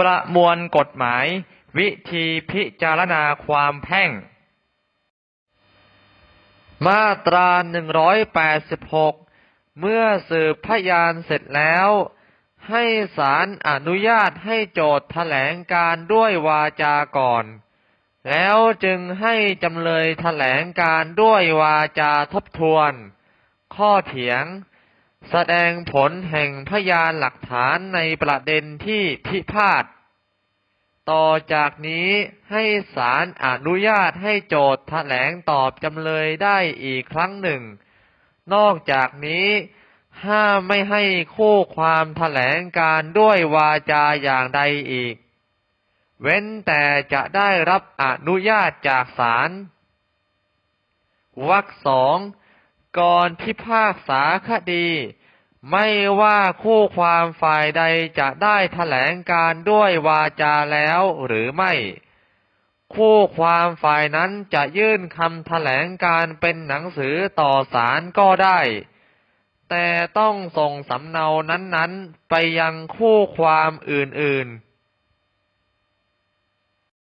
ประมวลกฎหมาย วิธีพิจารณาความแพ่ง มาตรา 186 เมื่อสืบพยานเสร็จแล้ว ให้ศาลอนุญาตให้โจทย์แถลงการด้วยวาจาก่อน แล้วจึงให้จำเลยแถลงการด้วยวาจาทบทวน ข้อเถียง แสดงผลแห่งพยานหลักฐานในประเด็นที่พิพาท ต่อจากนี้ให้ศาลอนุญาตให้โจทย์แถลงตอบจำเลยได้อีกครั้งหนึ่ง นอกจากนี้ห้ามไม่ให้คู่ความแถลงการด้วยวาจาอย่างใดอีก เว้นแต่จะได้รับอนุญาตจากศาลวรรคสอง ก่อนพิพากษาคดี ไม่ว่าคู่ความฝ่ายใดจะได้แถลงการด้วยวาจาแล้วหรือไม่ คู่ความฝ่ายนั้นจะยื่นคำแถลงการเป็นหนังสือต่อศาลก็ได้ แต่ต้องส่งสำเนานั้นๆ ไปยังคู่ความอื่นๆ